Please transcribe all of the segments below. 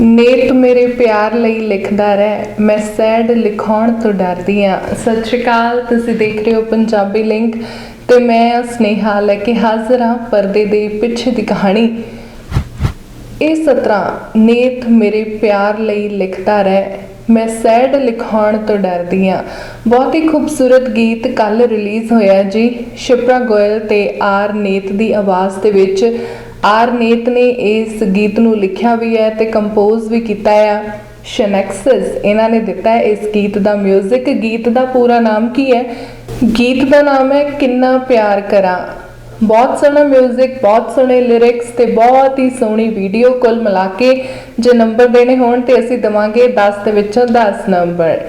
ਨੇਤ ਮੇਰੇ ਪਿਆਰ ਲਈ ਲਿਖਦਾ ਰਹਿ, ਮੈਂ ਸੈਡ ਲਿਖਾਉਣ ਤੋਂ ਡਰਦੀ ਆ। ਸਤਿ ਸ਼੍ਰੀ ਅਕਾਲ, ਤੁਸੀਂ ਦੇਖ ਰਹੇ ਹੋ ਪੰਜਾਬੀ ਲਿੰਕ ਤੇ ਮੈਂ ਸਨੇਹਾ ਲੈ ਕੇ ਹਾਜ਼ਰ ਹਾਂ ਪਰਦੇ ਦੇ ਪਿੱਛੇ ਦੀ ਕਹਾਣੀ। ਇਹ ਸਤਰਾ ਨੇਤ ਮੇਰੇ ਪਿਆਰ ਲਈ ਲਿਖਦਾ ਰਹਿ, ਮੈਂ ਸੈਡ ਲਿਖਾਉਣ ਤੋਂ ਡਰਦੀ ਆ। ਬਹੁਤ ਹੀ ਖੂਬਸੂਰਤ ਗੀਤ ਕੱਲ ਰਿਲੀਜ਼ ਹੋਇਆ ਜੀ, ਸ਼ਿਪਰਾ ਗੋਇਲ ਤੇ ਆਰ ਨੇਤ ਦੀ ਆਵਾਜ਼ ਦੇ ਵਿੱਚ ਆਰ ਨੇਤ ਨੇ ਇਸ ਗੀਤ ਨੂੰ ਲਿਖਿਆ ਵੀ ਹੈ ਤੇ ਕੰਪੋਜ਼ ਵੀ ਕੀਤਾ ਆ ਸ਼ਨੈਕਸਸ ਇਹਨਾਂ ਨੇ ਦਿੱਤਾ ਹੈ ਇਸ ਗੀਤ ਦਾ 뮤직 ਗੀਤ ਦਾ ਪੂਰਾ ਨਾਮ ਕੀ ਹੈ ਗੀਤ ਦਾ ਨਾਮ ਹੈ ਕਿੰਨਾ ਪਿਆਰ ਕਰਾਂ ਬਹੁਤ ਸੋਹਣਾ 뮤직 ਬਹੁਤ ਸੋਹਣੇ ਲਿਰਿਕਸ ਤੇ ਬਹੁਤ ਹੀ ਸੋਹਣੀ ਵੀਡੀਓ ਕੁੱਲ ਮਿਲਾ ਕੇ ਜੇ ਨੰਬਰ ਦੇਣੇ ਹੋਣ ਤੇ ਅਸੀਂ ਦਵਾਂਗੇ 10 ਦੇ ਵਿੱਚੋਂ 10 number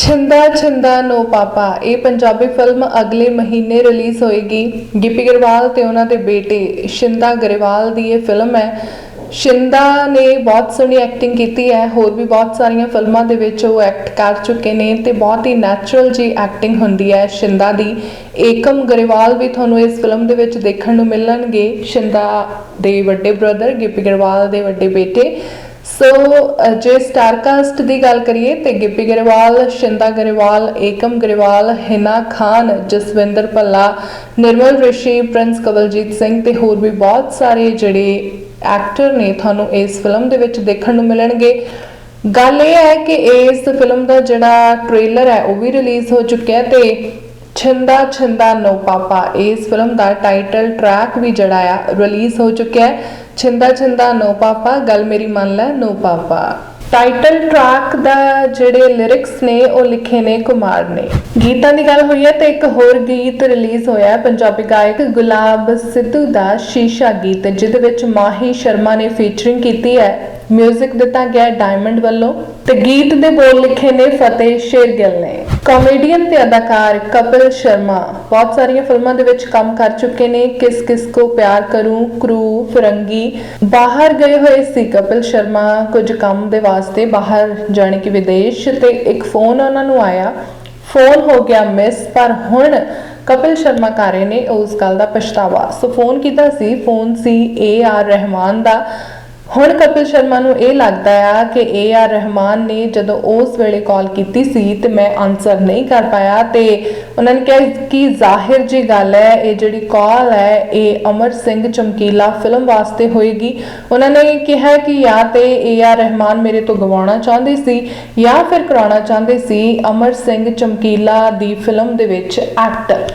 Chhinda Chhinda no papa, ਇਹ ਪੰਜਾਬੀ ਫਿਲਮ ਅਗਲੇ ਮਹੀਨੇ ਰਿਲੀਜ਼ ਹੋਏਗੀ। ਗਿੱਪੀ ਗਰੇਵਾਲ ਤੇ ਉਹਨਾਂ ਦੇ ਬੇਟੇ ਸ਼ਿੰਦਾ ਗਰੇਵਾਲ ਦੀ ਇਹ ਫਿਲਮ ਹੈ। ਸ਼ਿੰਦਾ ਨੇ ਬਹੁਤ ਸੋਹਣੀ ਐਕਟਿੰਗ ਕੀਤੀ ਹੈ, ਹੋਰ ਵੀ ਬਹੁਤ ਸਾਰੀਆਂ ਫਿਲਮਾਂ ਦੇ ਵਿੱਚ ਉਹ ਐਕਟ ਕਰ ਚੁੱਕੇ ਨੇ ਤੇ ਬਹੁਤ ਹੀ ਨੈਚੁਰਲ ਜੀ ਐਕਟਿੰਗ ਹੁੰਦੀ ਹੈ ਸ਼ਿੰਦਾ ਦੀ। ਏਕਮ ਗਰੇਵਾਲ ਵੀ ਤੁਹਾਨੂੰ ਇਸ ਫਿਲਮ ਦੇ ਵਿੱਚ ਦੇਖਣ ਨੂੰ ਮਿਲਣਗੇ। ਸ਼ਿੰਦਾ ਦੇ ਵੱਡੇ ਬ੍ਰਦਰ ਗਿੱਪੀ ਗਰੇਵਾਲ ਦੇ ਵੱਡੇ ਬੇਟੇ। ਸੋ ਅ, ਜੇ ਸਟਾਰ ਕਾਸਟ ਦੀ ਗੱਲ ਕਰੀਏ ਤੇ ਗਿੱਪੀ ਗਰੇਵਾਲ ਸ਼ਿੰਦਾ ਗਰੇਵਾਲ ਏਕਮ ਗਰੇਵਾਲ ਹਿਨਾ ਖਾਨ ਜਸਵਿੰਦਰ ਭੱਲਾ ਨਿਰਮਲ ਰਿਸ਼ੀ ਪ੍ਰਿੰਸ ਕਵਲਜੀਤ ਸਿੰਘ ਤੇ ਹੋਰ ਵੀ ਬਹੁਤ ਸਾਰੇ ਜਿਹੜੇ ਐਕਟਰ ਨੇ ਤੁਹਾਨੂੰ ਇਸ ਫਿਲਮ ਦੇ ਵਿੱਚ ਦੇਖਣ ਨੂੰ ਮਿਲਣਗੇ। ਗੱਲ ਇਹ ਹੈ ਕਿ ਇਸ ਫਿਲਮ ਦਾ ਜਿਹੜਾ ਟ੍ਰੇਲਰ ਹੈ ਉਹ ਵੀ ਰਿਲੀਜ਼ ਹੋ ਚੁੱਕਿਆ ਹੈ ਤੇ ਛਿੰਦਾ ਛਿੰਦਾ ਨੋ ਪਾਪਾ। ਇਸ ਫਿਲਮ ਦਾ ਟਾਈਟਲ ਟਰੈਕ ਵੀ ਜਿਹੜਾ ਆ, ਰਿਲੀਜ਼ ਹੋ ਚੁੱਕਿਆ ਹੈ। ਛਿੰਦਾ ਛਿੰਦਾ ਨੋ ਪਾਪਾ, ਗੱਲ ਮੇਰੀ ਮੰਨ ਲੈ, ਨੋ ਪਾਪਾ। ਟਾਈਟਲ ਟਰੈਕ ਦਾ ਜਿਹੜੇ ਲਿਰਿਕਸ ਨੇ, ਉਹ ਲਿਖੇ ਨੇ ਕੁਮਾਰ ਨੇ। ਗੀਤਾਂ ਦੀ ਗੱਲ ਹੋਈ ਹੈ ਤੇ ਇੱਕ ਹੋਰ ਗੀਤ ਰਿਲੀਜ਼ ਹੋਇਆ ਪੰਜਾਬੀ ਗਾਇਕ ਗੁਲਾਬ ਸਿੱਧੂ ਦਾ ਸ਼ੀਸ਼ਾ ਗੀਤ, ਜਿਹਦੇ ਵਿੱਚ ਮਾਹੀ ਸ਼ਰਮਾ ਨੇ ਫੀਚਰਿੰਗ ਕੀਤੀ ਹੈ। 뮤직 ਦਿੱਤਾ ਗਿਆ ਡਾਇਮੰਡ ਵੱਲੋਂ ਤੇ ਗੀਤ ਦੇ ਬੋਲ ਲਿਖੇ ਨੇ ਫਤਿਹ ਸ਼ੇਰਗਿੱਲ ਨੇ। ਕਾਮੇਡੀਅਨ ਤੇ ਅਦਾਕਾਰ ਕਪਿਲ ਸ਼ਰਮਾ। ਬਹੁਤ ਸਾਰੀਆਂ ਫਿਲਮਾਂ ਦੇ ਵਿੱਚ ਕੰਮ ਕਰ ਚੁੱਕੇ ਨੇ। ਕਿਸ ਕਿਸ ਕੋ ਪਿਆਰ ਕਰੂੰ, ਕਰੂ, ਫਿਰੰਗੀ। ਬਾਹਰ ਗਏ ਹੋਏ ਸੀ ਕਪਿਲ ਸ਼ਰਮਾ ਕੁਝ ਕੰਮ ਦੇ ਵਾਸਤੇ ਬਾਹਰ, ਜਾਣੇ ਕਿ ਵਿਦੇਸ਼ ਤੇ ਇੱਕ ਫੋਨ ਉਹਨਾਂ ਨੂੰ ਆਇਆ। ਫੋਨ ਹੋ ਗਿਆ ਮਿਸ ਪਰ ਹੁਣ ਕਪਿਲ ਸ਼ਰਮਾ ਕਰ ਰਹੇ ਨੇ ਉਸ ਗੱਲ ਦਾ ਪਛਤਾਵਾ। ਸੋ ਫੋਨ ਕੀਤਾ ਸੀ, ਫੋਨ ਸੀ ਏ ਆਰ ਰਹਿਮਾਨ ਦਾ। ਹੁਣ ਕਪਿਲ ਸ਼ਰਮਾ ਨੂੰ ਇਹ ਲੱਗਦਾ ਆ ਕਿ ਏ ਆਰ ਰਹਿਮਾਨ ਨੇ ਜਦੋਂ ਉਸ ਵੇਲੇ ਕਾਲ ਕੀਤੀ ਸੀ ਤੇ ਮੈਂ ਆਨਸਰ ਨਹੀਂ ਕਰ ਪਾਇਆ ਤੇ ਉਹਨਾਂ ਨੇ ਕਿਹਾ ਕਿ ਜ਼ਾਹਿਰ ਜੀ ਗੱਲ ਹੈ, ਇਹ ਜਿਹੜੀ ਕਾਲ ਹੈ, ਇਹ ਅਮਰ ਸਿੰਘ ਚਮਕੀਲਾ ਫਿਲਮ ਵਾਸਤੇ ਹੋਏਗੀ। ਉਹਨਾਂ ਨੇ ਕਿਹਾ ਕਿ ਜਾਂ ਤੇ ਏ ਆਰ ਰਹਿਮਾਨ ਮੇਰੇ ਤੋਂ ਗਵਾਉਣਾ ਚਾਹੁੰਦੇ ਸੀ ਜਾਂ ਫਿਰ ਕਰਾਉਣਾ ਚਾਹੁੰਦੇ ਸੀ ਅਮਰ ਸਿੰਘ ਚਮਕੀਲਾ ਦੀ ਫਿਲਮ ਦੇ ਵਿੱਚ ਐਕਟਰ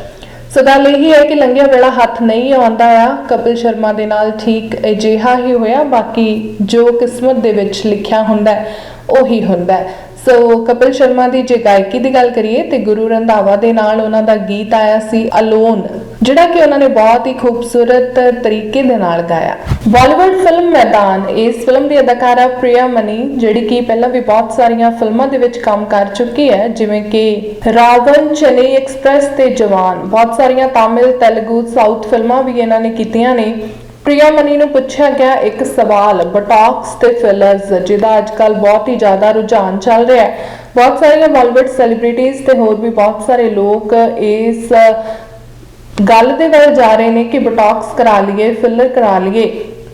ਸੋ ਗੱਲ ਇਹ ਹੈ ਕਿ ਲੰਘਿਆ ਵੇਲਾ ਹੱਥ ਨਹੀਂ ਆਉਂਦਾ ਆ। ਕਪਿਲ ਸ਼ਰਮਾ ਦੇ ਨਾਲ ਠੀਕ ਅਜਿਹਾ ਹੀ ਹੋਇਆ। ਬਾਕੀ ਜੋ ਕਿਸਮਤ ਦੇ ਵਿੱਚ ਲਿਖਿਆ ਹੁੰਦਾ ਉਹੀ ਹੁੰਦਾ ਸੋ ਕਪਿਲ ਸ਼ਰਮਾ ਦੀ ਜੇ ਗਾਇਕੀ ਦੀ ਗੱਲ ਕਰੀਏ ਤੇ ਗੁਰੂ ਰੰਧਾਵਾ ਦੇ ਨਾਲ ਉਹਨਾਂ ਦਾ ਗੀਤ ਆਇਆ ਸੀ ਅਲੋਨ ਜਿਹੜਾ ਕਿ ਉਹਨਾਂ ਨੇ ਬਹੁਤ ਹੀ ਖੂਬਸੂਰਤ ਤਰੀਕੇ ਦੇ ਨਾਲ ਗਾਇਆ। ਬਾਲੀਵੁੱਡ ਫਿਲਮ ਮੈਦਾਨ, ਇਸ ਫਿਲਮ ਦੀ ਅਦਾਕਾਰਾ ਪ੍ਰਿਆ ਮਨੀ, ਜਿਹੜੀ ਕਿ ਪਹਿਲਾਂ ਵੀ ਬਹੁਤ ਸਾਰੀਆਂ ਫਿਲਮਾਂ ਦੇ ਵਿੱਚ ਕੰਮ ਕਰ ਚੁੱਕੀ ਹੈ, ਜਿਵੇਂ ਕਿ ਰਾਵਣ ਚੇਨਈ ਐਕਸਪ੍ਰੈਸ ਤੇ ਜਵਾਨ, ਬਹੁਤ ਸਾਰੀਆਂ ਤਾਮਿਲ, ਤੇਲਗੂ, ਸਾਊਥ ਫਿਲਮਾਂ ਵੀ ਇਹਨਾਂ ਨੇ ਕੀਤੀਆਂ ਨੇ। ਪ੍ਰਿਆ ਮਨੀ ਨੂੰ ਪੁੱਛਿਆ ਗਿਆ ਇੱਕ ਸਵਾਲ ਬਟੌਕਸ ਤੇ ਫਿਲਰਸ ਜਿਹਦਾ ਅੱਜਕੱਲ ਬਹੁਤ ਹੀ ਜ਼ਿਆਦਾ ਰੁਝਾਨ ਚੱਲ ਰਿਹਾ ਹੈ। ਬਹੁਤ ਸਾਰੀਆਂ ਬਾਲੀਵੁੱਡ ਸੈਲੀਬ੍ਰਿਟੀਜ਼ ਤੇ ਹੋਰ ਵੀ ਬਹੁਤ ਸਾਰੇ ਲੋਕ ਇਸ ਗੱਲ ਦੇ ਵੱਲ ਜਾ ਰਹੇ ਨੇ ਕਿ ਬਟੌਕਸ ਕਰਾ ਲਈਏ ਫਿਲਰ ਕਰਾ ਲਈਏ।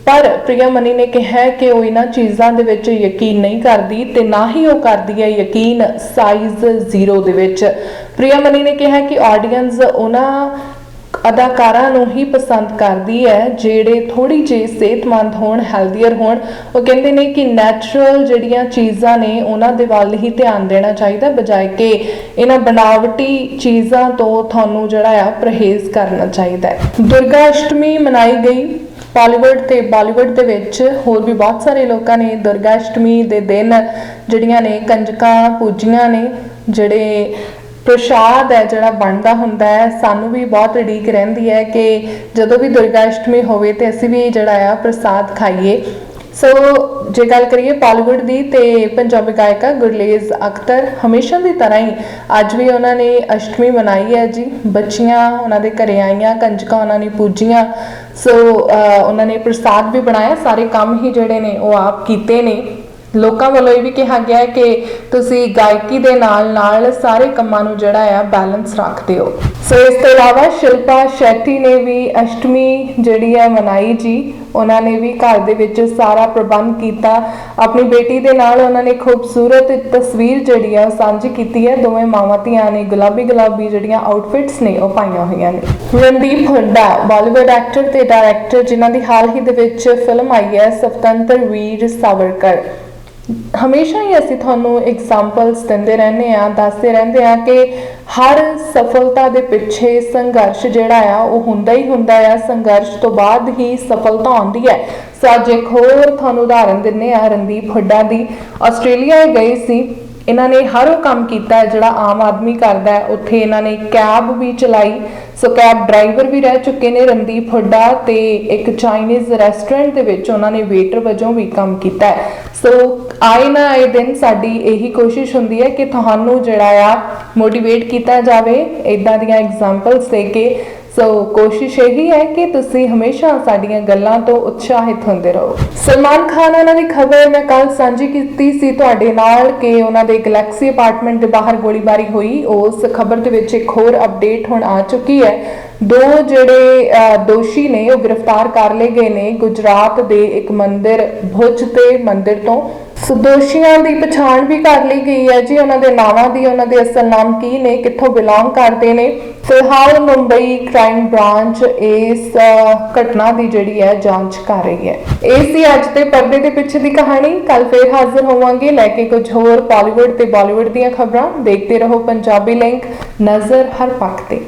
ਪਰ ਪ੍ਰਿਆ ਮਨੀ ਨੇ ਕਿਹਾ ਕਿ ਉਹ ਇਹਨਾਂ ਚੀਜ਼ਾਂ ਦੇ ਵਿੱਚ ਯਕੀਨ ਨਹੀਂ ਕਰਦੀ ਤੇ ਨਾ ਹੀ ਉਹ ਕਰਦੀ ਹੈ ਯਕੀਨ ਸਾਈਜ਼ 0 ਦੇ ਵਿੱਚ। ਪ੍ਰਿਆ ਮਨੀ ਨੇ ਕਿਹਾ ਕਿ ਆਡੀਅנס ਉਹਨਾਂ ਅਦਾਕਾਰਾਂ ਨੂੰ ਹੀ ਪਸੰਦ ਕਰਦੀ ਹੈ, ਜਿਹੜੇ ਥੋੜੀ ਜਿਹੀ ਸਿਹਤਮੰਦ ਹੋਣ ਹੈਲਦੀਅਰ ਹੋਣ। ਉਹ ਕਹਿੰਦੇ ਨੇ ਕਿ ਨੈਚੁਰਲ ਜਿਹੜੀਆਂ ਚੀਜ਼ਾਂ ਨੇ, ਉਹਨਾਂ ਦੇ ਵੱਲ ਹੀ ਧਿਆਨ ਦੇਣਾ ਚਾਹੀਦਾ, ਬਜਾਏ ਕਿ ਇਹਨਾਂ ਬਣਾਵਟੀ ਚੀਜ਼ਾਂ ਤੋਂ ਤੁਹਾਨੂੰ ਜਿਹੜਾ ਆ ਪਰਹੇਜ਼ ਕਰਨਾ ਚਾਹੀਦਾ ਹੈ। ਦੁਰਗਾ ਅਸ਼ਟਮੀ ਮਨਾਈ ਗਈ। ਬਾਲੀਵੁੱਡ ਤੇ ਬਾਲੀਵੁੱਡ ਦੇ ਵਿੱਚ ਹੋਰ ਵੀ ਬਹੁਤ ਸਾਰੇ ਲੋਕਾਂ ਨੇ ਦੁਰਗਾ ਅਸ਼ਟਮੀ ਦੇ ਦਿਨ ਜਿਹੜੀਆਂ ਨੇ, ਕੰਜਕਾਂ, ਪੂਜੀਆਂ ਨੇ, ਜਿਹੜੇ ਪ੍ਰਸ਼ਾਦ ਹੈ ਜਿਹੜਾ ਬਣਦਾ ਹੁੰਦਾ ਹੈ, ਸਾਨੂੰ ਵੀ ਬਹੁਤ ਉਡੀਕ ਰਹਿੰਦੀ ਹੈ ਕਿ ਜਦੋਂ ਵੀ ਦੁਰਗਾ ਅਸ਼ਟਮੀ ਹੋਵੇ ਤੇ ਅਸੀਂ ਵੀ ਜਿਹੜਾ ਆ ਪ੍ਰਸਾਦ ਖਾਈਏ। ਸੋ ਜੇ ਗੱਲ ਕਰੀਏ ਬਾਲੀਵੁੱਡ ਦੀ ਤੇ ਪੰਜਾਬੀ ਗਾਇਕਾ ਗੁਰਲੇਜ਼ ਅਖਤਰ ਹਮੇਸ਼ਾ ਦੀ ਤਰ੍ਹਾਂ ਹੀ ਅੱਜ ਵੀ ਉਹਨਾਂ ਨੇ ਅਸ਼ਟਮੀ ਮਨਾਈ ਹੈ ਜੀ। ਬੱਚੀਆਂ ਉਹਨਾਂ ਦੇ ਘਰੇ ਆਈਆਂ, ਕੰਜਕਾਂ ਉਹਨਾਂ ਨੇ ਪੂਜੀਆਂ। ਸੋ ਉਹਨਾਂ ਨੇ ਪ੍ਰਸਾਦ ਵੀ ਬਣਾਇਆ, ਸਾਰੇ ਕੰਮ ਹੀ ਜਿਹੜੇ ਨੇ ਉਹ ਆਪ ਕੀਤੇ ਨੇ। ਲੋਕਾਂ ਵੱਲੋਂ ਇਹ ਵੀ ਕਿਹਾ ਗਿਆ ਹੈ ਕਿ ਤੁਸੀਂ ਗਾਇਕੀ ਦੇ ਨਾਲ ਨਾਲ ਸਾਰੇ ਕੰਮਾਂ ਨੂੰ ਜਿਹੜਾ ਆ ਬੈਲੈਂਸ ਰੱਖਦੇ ਹੋ। ਸੋ ਇਸ ਤੋਂ ਇਲਾਵਾ ਸ਼ਿਲਪਾ ਸ਼ੈਟੀ ਨੇ ਵੀ ਅਸ਼ਟਮੀ ਜਿਹੜੀ ਹੈ ਮਨਾਈ ਜੀ, ਉਹਨਾਂ ਨੇ ਵੀ ਘਰ ਦੇ ਵਿੱਚ ਸਾਰਾ ਪ੍ਰਬੰਧ ਕੀਤਾ। ਆਪਣੀ ਬੇਟੀ ਦੇ ਨਾਲ ਉਹਨਾਂ ਨੇ ਖੂਬਸੂਰਤ ਤਸਵੀਰ ਜਿਹੜੀ ਆ ਉਹ ਸਾਂਝੀ ਕੀਤੀ ਹੈ। ਦੋਵੇਂ ਮਾਵਾਂ ਧੀਆਂ ਨੇ ਗੁਲਾਬੀ ਗੁਲਾਬੀ ਜਿਹੜੀਆਂ ਆਊਟਫਿਟਸ ਨੇ ਉਹ ਪਾਈਆਂ ਹੋਈਆਂ ਨੇ। ਰਣਦੀਪ ਹੁੱਡਾ ਬਾਲੀਵੁੱਡ ਐਕਟਰ ਤੇ ਡਾਇਰੈਕਟਰ ਜਿਨ੍ਹਾਂ ਦੀ ਹਾਲ ਹੀ ਦੇ ਵਿੱਚ ਫਿਲਮ ਆਈ ਹੈ, ਸਵਤੰਤਰ ਵੀਰ ਸਾਵਰਕਰ। ਹਮੇਸ਼ਾ ਹੀ ਅਸੀਂ ਤੁਹਾਨੂੰ ਐਗਜ਼ਾਮਪਲਸ ਦਿੰਦੇ ਰਹਿੰਦੇ ਆ ਦੱਸਦੇ ਰਹਿੰਦੇ ਆ ਕਿ ਹਰ ਸਫਲਤਾ ਦੇ ਪਿੱਛੇ ਸੰਘਰਸ਼ ਜਿਹੜਾ ਆ, ਉਹ ਹੁੰਦਾ ਹੀ ਹੁੰਦਾ ਆ। ਸੰਘਰਸ਼ ਤੋਂ ਬਾਅਦ ਹੀ ਸਫਲਤਾ ਆਉਂਦੀ ਹੈ। ਸੋ ਅੱਜ ਇੱਕ ਹੋਰ ਤੁਹਾਨੂੰ ਉਦਾਹਰਨ ਦਿੰਨੇ ਆ ਰਣਦੀਪ ਹੁੱਡਾ ਦੀ। ਆਸਟ੍ਰੇਲੀਆ ਗਏ ਸੀ। ਇਹਨਾਂ ਨੇ ਹਰ ਉਹ ਕੰਮ ਕੀਤਾ ਜਿਹੜਾ ਆਮ ਆਦਮੀ ਕਰਦਾ ਹੈ। ਉੱਥੇ ਇਹਨਾਂ ਨੇ ਕੈਬ ਵੀ ਚਲਾਈ। ਸੋ ਕੈਬ ਡਰਾਈਵਰ ਵੀ ਰਹਿ ਚੁੱਕੇ ਨੇ ਰਣਦੀਪ ਹੁੱਡਾ ਤੇ ਇੱਕ ਚਾਈਨੀਜ਼ ਰੈਸਟੋਰੈਂਟ ਦੇ ਵਿੱਚ ਉਹਨਾਂ ਨੇ ਵੇਟਰ ਵਜੋਂ ਵੀ ਕੰਮ ਕੀਤਾ ਹੈ। ਸੋ ਆਏ ਨਾ ਆਏ ਦਿਨ ਸਾਡੀ ਇਹੀ ਕੋਸ਼ਿਸ਼ ਹੁੰਦੀ ਹੈ ਕਿ ਤੁਹਾਨੂੰ ਜਿਹੜਾ ਆ ਮੋਟੀਵੇਟ ਕੀਤਾ ਜਾਵੇ। ਇਦਾਂ ਦੀਆਂ ਐਗਜ਼ਾਮਪਲਸ ਦੇ ਕੇ ਸੋ ਕੋਸ਼ਿਸ਼ ਇਹੀ ਹੈ ਕਿ ਤੁਸੀਂ ਹਮੇਸ਼ਾ ਸਾਡੀਆਂ ਗੱਲਾਂ ਤੋਂ ਉਤਸ਼ਾਹਿਤ ਹੁੰਦੇ ਰਹੋ। ਸਲਮਾਨ ਖਾਨ ਉਹਨਾਂ ਦੀ ਖਬਰ ਮੈਂ ਕੱਲ ਸਾਂਝੀ ਕੀਤੀ ਸੀ ਤੁਹਾਡੇ ਨਾਲ ਕਿ ਉਹਨਾਂ ਦੇ ਗੈਲੈਕਸੀ ਅਪਾਰਟਮੈਂਟ ਦੇ ਬਾਹਰ ਗੋਲੀਬਾਰੀ ਹੋਈ। ਉਸ ਖਬਰ ਦੇ ਵਿੱਚ ਇੱਕ ਹੋਰ ਅਪਡੇਟ ਹੁਣ ਆ ਚੁੱਕੀ ਹੈ। ਦੋ ਜਿਹੜੇ ਦੋਸ਼ੀ ਨੇ ਉਹ ਗ੍ਰਿਫਤਾਰ ਕਰ ਲਏ ਗਏ ਨੇ। ਗੁਜਰਾਤ ਦੇ ਇੱਕ ਮੰਦਿਰ, ਭੁਜ ਤੇ ਮੰਦਿਰ ਤੋਂ ਸੋ ਦੋਸ਼ੀਆਂ ਦੀ ਪਛਾਣ ਵੀ ਕਰ ਲਈ ਗਈ ਹੈ ਜੀ। ਉਹਨਾਂ ਦੇ ਨਾਵਾਂ ਦੀ, ਉਹਨਾਂ ਦੇ ਅਸਲ ਨਾਮ ਕੀ ਨੇ, ਕਿੱਥੋਂ ਬਿਲੋਂਗ ਕਰਦੇ ਨੇ। ਫਿਲਹਾਲ ਮੁੰਬਈ ਕ੍ਰਾਈਮ ਬ੍ਰਾਂਚ ਇਸ ਘਟਨਾ ਦੀ ਜਿਹੜੀ ਹੈ, ਜਾਂਚ ਕਰ ਰਹੀ ਹੈ। ਇਹ ਸੀ ਅੱਜ ਦੇ ਪਰਦੇ ਦੇ ਪਿੱਛੇ ਦੀ ਕਹਾਣੀ। ਕੱਲ ਫੇਰ ਹਾਜ਼ਰ ਹੋਵਾਂਗੇ। ਲੈ ਕੇ ਕੁਝ ਹੋਰ ਬਾਲੀਵੁੱਡ ਤੇ ਬਾਲੀਵੁੱਡ ਦੀਆਂ ਖਬਰਾਂ। ਦੇਖਦੇ ਰਹੋ ਪੰਜਾਬੀ ਲਿੰਕ। ਨਜ਼ਰ ਹਰ ਪੱਖ ਤੇ।